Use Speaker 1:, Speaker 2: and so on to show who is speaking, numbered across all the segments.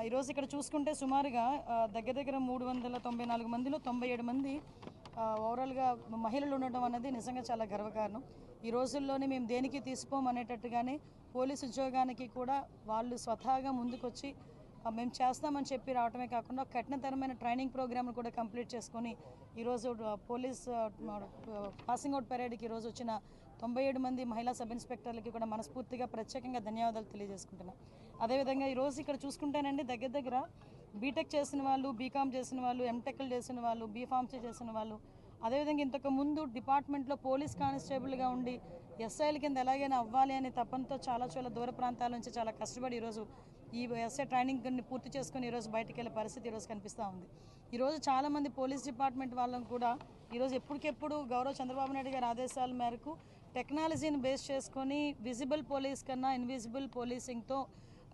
Speaker 1: ఈరోజు ఇక్కడ చూసుకుంటే సుమారుగా దగ్గర దగ్గర మూడు వందల తొంభై నాలుగు మందిలో తొంభై ఏడు మంది ఓవరాల్గా మహిళలు ఉండడం అన్నది నిజంగా చాలా గర్వకారణం. ఈ రోజుల్లోనే మేము దేనికి తీసుకోమనేటట్టుగానే అనేటట్టుగానే పోలీసు ఉద్యోగానికి కూడా వాళ్ళు స్వతహాగా ముందుకొచ్చి మేము చేస్తామని చెప్పి రావటమే కాకుండా కఠినతరమైన ట్రైనింగ్ ప్రోగ్రామ్ను కూడా కంప్లీట్ చేసుకొని ఈరోజు పోలీస్ పాసింగ్ అవుట్ పెరేడ్కి ఈరోజు వచ్చిన తొంభై ఏడు మంది మహిళా సబ్ ఇన్స్పెక్టర్లకి కూడా మనస్ఫూర్తిగా ప్రత్యేకంగా ధన్యవాదాలు తెలియజేసుకుంటున్నాం. అదేవిధంగా ఈరోజు ఇక్కడ చూసుకుంటేనండి దగ్గర దగ్గర బీటెక్ చేసిన వాళ్ళు బీకామ్ చేసిన వాళ్ళు ఎంటెక్లు చేసిన వాళ్ళు బీఫార్మసీ చేసిన వాళ్ళు అదేవిధంగా ఇంతకు ముందు డిపార్ట్మెంట్లో పోలీస్ కానిస్టేబుల్గా ఉండి ఎస్ఐల కింద ఎలాగైనా అవ్వాలి అనే తపనతో చాలా చాలా దూర ప్రాంతాల నుంచి చాలా కష్టపడి ఈరోజు ఈ ఎస్ఐ ట్రైనింగ్ పూర్తి చేసుకుని ఈరోజు బయటకు వెళ్ళే పరిస్థితి ఈరోజు కనిపిస్తూ ఉంది. ఈరోజు చాలామంది పోలీస్ డిపార్ట్మెంట్ వాళ్ళని కూడా ఈరోజు ఎప్పటికెప్పుడు గౌరవ చంద్రబాబు నాయుడు గారి ఆదేశాల మేరకు టెక్నాలజీని బేస్ చేసుకొని విజిబుల్ పోలీస్ కన్నా ఇన్విజిబుల్ పోలీసింగ్తో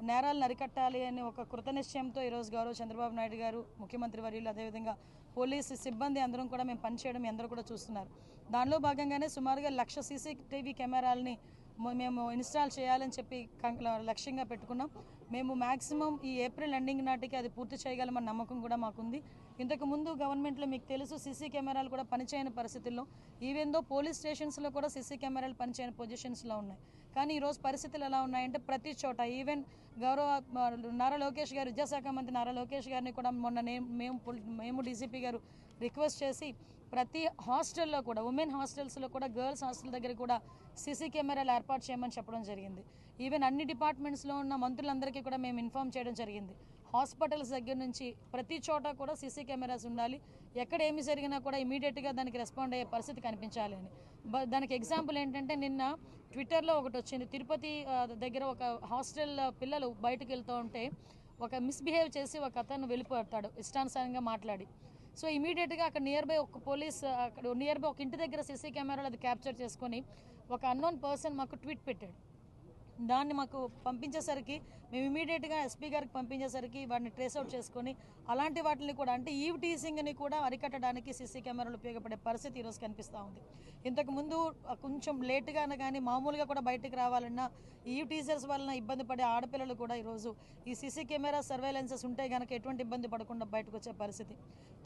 Speaker 1: నేరాలు అరికట్టాలి అనే ఒక కృత నిశ్చయంతో ఈరోజు గౌరవ చంద్రబాబు నాయుడు గారు ముఖ్యమంత్రి వర్యులు అదేవిధంగా పోలీసు సిబ్బంది అందరం కూడా మేము పనిచేయడం అందరూ కూడా చూస్తున్నారు. దానిలో భాగంగానే సుమారుగా లక్ష సీసీటీవీ కెమెరాలని మేము ఇన్స్టాల్ చేయాలని చెప్పి లక్ష్యంగా పెట్టుకున్నాం. మేము మ్యాక్సిమం ఈ ఏప్రిల్ ఎండింగ్ నాటికి అది పూర్తి చేయగలమన్న నమ్మకం కూడా మాకుంది. ఇంతకు ముందు గవర్నమెంట్లో మీకు తెలుసు సీసీ కెమెరాలు కూడా పనిచేయని పరిస్థితుల్లో ఈవెందో పోలీస్ స్టేషన్స్లో కూడా సీసీ కెమెరాలు పనిచేయని పొజిషన్స్లో ఉన్నాయి. కానీ ఈరోజు పరిస్థితులు ఎలా ఉన్నాయంటే ప్రతి చోట ఈవెన్ గౌరవ నారా లోకేష్ గారు విద్యాశాఖ మంత్రి నారా లోకేష్ గారిని కూడా మొన్న మేము మేము డీసీపీ గారు రిక్వెస్ట్ చేసి ప్రతి హాస్టల్లో కూడా ఉమెన్ హాస్టల్స్లో కూడా గర్ల్స్ హాస్టల్ దగ్గర కూడా సీసీ కెమెరాలు ఏర్పాటు చేయమని చెప్పడం జరిగింది. ఈవెన్ అన్ని డిపార్ట్మెంట్స్లో ఉన్న మంత్రులందరికీ కూడా మేము ఇన్ఫామ్ చేయడం జరిగింది. హాస్పిటల్స్ దగ్గర నుంచి ప్రతి చోట కూడా సీసీ కెమెరాస్ ఉండాలి. ఎక్కడ ఏమి జరిగినా కూడా ఇమీడియట్గా దానికి రెస్పాండ్ అయ్యే పరిస్థితి కనిపించాలి అని. దానికి ఎగ్జాంపుల్ ఏంటంటే నిన్న ట్విట్టర్లో ఒకటి వచ్చింది. తిరుపతి దగ్గర ఒక హాస్టల్ పిల్లలు బయటకు వెళ్తూ ఉంటే ఒక మిస్బిహేవ్ చేసి ఒక అతను వెళ్ళిపోతాడు ఇష్టానుసారంగా మాట్లాడి. సో ఇమీడియట్గా అక్కడ నియర్ బై ఒక పోలీస్ అక్కడ నియర్ బై ఒక ఇంటి దగ్గర సీసీ కెమెరాలు అది క్యాప్చర్ చేసుకొని ఒక అన్నోన్ పర్సన్ మాకు ట్వీట్ పెట్టాడు. దాన్ని మాకు పంపించేసరికి మేము ఇమీడియట్గా ఎస్పీ గారికి పంపించేసరికి వాటిని ట్రేస్ అవుట్ చేసుకొని అలాంటి వాటిని కూడా అంటే ఈవ్ టీసింగ్ని కూడా అరికట్టడానికి సీసీ కెమెరాలు ఉపయోగపడే పరిస్థితి ఈరోజు కనిపిస్తూ ఉంది. ఇంతకుముందు కొంచెం లేటుగానే కానీ మామూలుగా కూడా బయటకు రావాలన్నా ఈవ్ టీజర్స్ వలన ఇబ్బంది పడే ఆడపిల్లలు కూడా ఈరోజు ఈ సీసీ కెమెరా సర్వేలెన్సెస్ ఉంటే కనుక ఎటువంటి ఇబ్బంది పడకుండా బయటకు వచ్చే పరిస్థితి.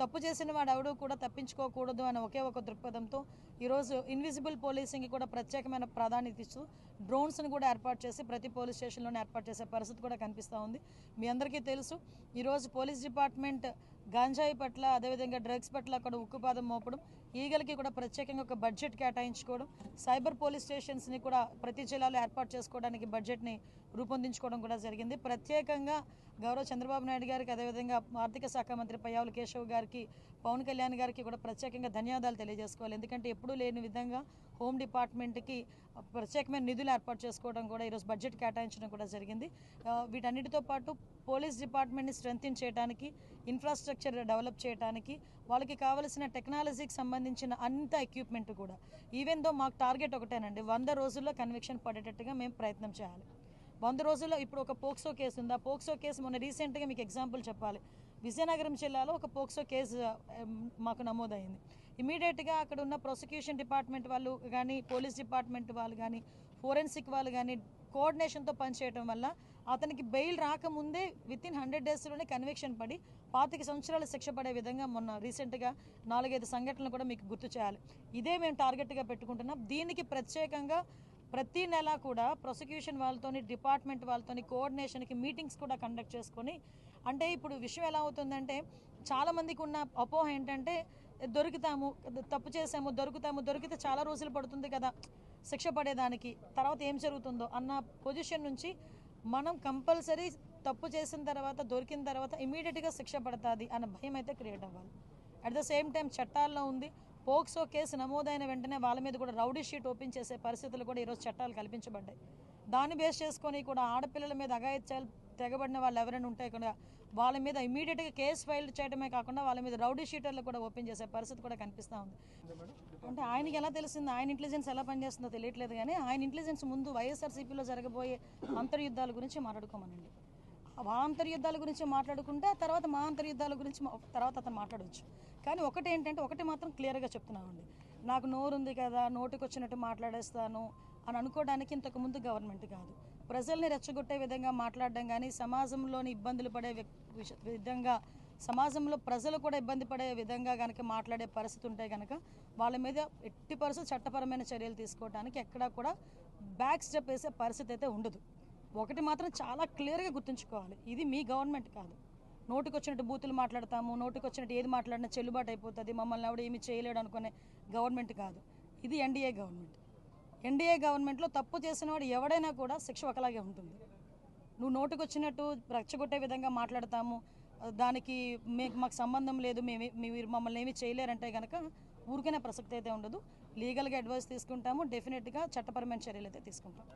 Speaker 1: తప్పు చేసిన వాడు ఎవడూ కూడా తప్పించుకోకూడదు అనే ఒకే ఒక దృక్పథంతో ఈరోజు ఇన్విజిబుల్ పోలీసింగ్కి కూడా ప్రత్యేకమైన ప్రాధాన్యత ఇస్తూ డ్రోన్స్ని కూడా ఏర్పాటు చేసి ప్రతి పోలీస్ స్టేషన్లోనే ఏర్పాటు చేసే పరిస్థితి కూడా కనిపిస్తూ ఉంది. మీ అందరికీ తెలుసు ఈరోజు పోలీస్ డిపార్ట్మెంట్ గాంజాయి పట్ల అదేవిధంగా డ్రగ్స్ పట్ల అక్కడ ఉక్కుపాదం మోపడం ఈగలకి కూడా ప్రత్యేకంగా ఒక బడ్జెట్ కేటాయించుకోవడం సైబర్ పోలీస్ స్టేషన్స్ని కూడా ప్రతి జిల్లాలో ఏర్పాటు చేసుకోవడానికి బడ్జెట్ని రూపొందించుకోవడం కూడా జరిగింది. ప్రత్యేకంగా గౌరవ చంద్రబాబు నాయుడు గారికి అదేవిధంగా ఆర్థిక శాఖ మంత్రి పయ్యావుల కేశవ్ గారికి పవన్ కళ్యాణ్ గారికి కూడా ప్రత్యేకంగా ధన్యవాదాలు తెలియజేసుకోవాలి. ఎందుకంటే ఎప్పుడూ లేని విధంగా హోమ్ డిపార్ట్మెంట్కి ప్రత్యేకమైన నిధులు ఏర్పాటు చేసుకోవడం కూడా ఈరోజు బడ్జెట్ కేటాయించడం కూడా జరిగింది. వీటన్నిటితో పాటు పోలీస్ డిపార్ట్మెంట్ని స్ట్రెంగ్తిన్ చేయడానికి ఇన్ఫ్రాస్ట్రక్చర్ డెవలప్ చేయడానికి వాళ్ళకి కావలసిన టెక్నాలజీకి సంబంధించిన అంత ఎక్విప్మెంట్ కూడా. ఈవెన్ దో మాకు టార్గెట్ ఒకటేనండి వంద రోజుల్లో కన్విక్షన్ పడేటట్టుగా మేము ప్రయత్నం చేయాలి. వంద రోజుల్లో ఇప్పుడు ఒక పోక్సో కేసు ఉంది? ఆ పోక్సో కేసు మొన్న రీసెంట్గా మీకు ఎగ్జాంపుల్ చెప్పాలి. విజయనగరం జిల్లాలో ఒక పోక్సో కేసు మాకు నమోదైంది. ఇమీడియట్గా అక్కడ ఉన్న ప్రాసిక్యూషన్ డిపార్ట్మెంట్ వాళ్ళు కానీ పోలీస్ డిపార్ట్మెంట్ వాళ్ళు కానీ ఫోరెన్సిక్ వాళ్ళు కానీ కోఆర్డినేషన్తో పనిచేయడం వల్ల అతనికి బెయిల్ రాకముందే విత్ ఇన్ హండ్రెడ్ డేస్లోనే కన్విక్షన్ పడి పాతిక సంవత్సరాలు శిక్ష పడే విధంగా మొన్న రీసెంట్గా నాలుగైదు సంఘటనలు కూడా మీకు గుర్తు చేయాలి. ఇదే మేము టార్గెట్గా పెట్టుకుంటున్నాం. దీనికి ప్రత్యేకంగా ప్రతి నెల కూడా ప్రాసిక్యూషన్ వాళ్ళతోని డిపార్ట్మెంట్ వాళ్ళతోని కోఆర్డినేషన్కి మీటింగ్స్ కూడా కండక్ట్ చేసుకొని అంటే ఇప్పుడు విషయం ఎలా అవుతుందంటే చాలామందికి ఉన్న అపోహ ఏంటంటే దొరుకుతాము తప్పు చేసాము దొరుకుతాము దొరికితే చాలా రోజులు పడుతుంది కదా శిక్ష పడేదానికి. తర్వాత ఏం జరుగుతుందో అన్న పొజిషన్ నుంచి మనం కంపల్సరీ తప్పు చేసిన తర్వాత దొరికిన తర్వాత ఇమీడియట్గా శిక్ష పడుతుంది అన్న భయం అయితే క్రియేట్ అవ్వాలి. అట్ ద సేమ్ టైం చట్టాల్లో ఉంది పోక్సో కేసు నమోదైన వెంటనే వాళ్ళ మీద కూడా రౌడీ షీట్ ఓపెన్ చేసే పరిస్థితులు కూడా ఈరోజు చట్టాలు కల్పించబడ్డాయి. దాన్ని బేస్ చేసుకొని కూడా ఆడపిల్లల మీద అఘాయిత్యాలు తెగబడిన వాళ్ళు ఎవరైనా ఉంటే కూడా వాళ్ళ మీద ఇమీడియట్గా కేసు ఫైల్ చేయడమే కాకుండా వాళ్ళ మీద రౌడీ షీటర్లు కూడా ఓపెన్ చేసే పరిస్థితి కూడా కనిపిస్తూ ఉంది. అంటే ఆయనకి ఎలా తెలిసింది? ఆయన ఇంటెలిజెన్స్ ఎలా పనిచేస్తుందో తెలియట్లేదు కానీ ఆయన ఇంటెలిజెన్స్ ముందు వైఎస్ఆర్సీపీలో జరగబోయే అంతర్యుద్ధాల గురించి మాట్లాడుకోమనండి. మా అంతర్యుద్ధాల గురించి మాట్లాడుకుంటే ఆ తర్వాత మా అంతర్యుద్ధాల గురించి తర్వాత అతను మాట్లాడవచ్చు. కానీ ఒకటి ఏంటంటే ఒకటి మాత్రం క్లియర్గా చెప్తున్నామండి. నాకు నోరు ఉంది కదా నోటికి వచ్చినట్టు మాట్లాడేస్తాను అని అనుకోవడానికి ఇంతకు ముందు గవర్నమెంట్ కాదు. ప్రజల్ని రెచ్చగొట్టే విధంగా మాట్లాడడం కానీ సమాజంలోని ఇబ్బందులు పడే విధంగా సమాజంలో ప్రజలు కూడా ఇబ్బంది పడే విధంగా కనుక మాట్లాడే పరిస్థితి ఉంటే కనుక వాళ్ళ మీద ఎట్టి పరిస్థితి చట్టపరమైన చర్యలు తీసుకోవడానికి ఎక్కడా కూడా బ్యాక్ స్టెప్ వేసే పరిస్థితి అయితే ఉండదు. ఒకటి మాత్రం చాలా క్లియర్గా గుర్తుంచుకోవాలి. ఇది మీ గవర్నమెంట్ కాదు. నోటికి వచ్చినట్టు బూతులు మాట్లాడతాము నోటికి వచ్చినట్టు ఏది మాట్లాడినా చెల్లుబాటు అయిపోతుంది మమ్మల్ని ఎవడు ఏమి చేయలేడు అనుకునే గవర్నమెంట్ కాదు. ఇది ఎన్డీఏ గవర్నమెంట్. ఎన్డీఏ గవర్నమెంట్లో తప్పు చేసిన వాడు ఎవడైనా కూడా శిక్ష ఒకలాగే ఉంటుంది. నువ్వు నోటుకొచ్చినట్టు రెచ్చగొట్టే విధంగా మాట్లాడతాము. దానికి మీకు మాకు సంబంధం లేదు మేము మీరు మమ్మల్ని ఏమి చేయలేరంటే కనుక ఊరికనే ప్రసక్తి అయితే ఉండదు. లీగల్గా అడ్వైస్ తీసుకుంటాము. డెఫినెట్గా చట్టపరమైన చర్యలు అయితే తీసుకుంటాం.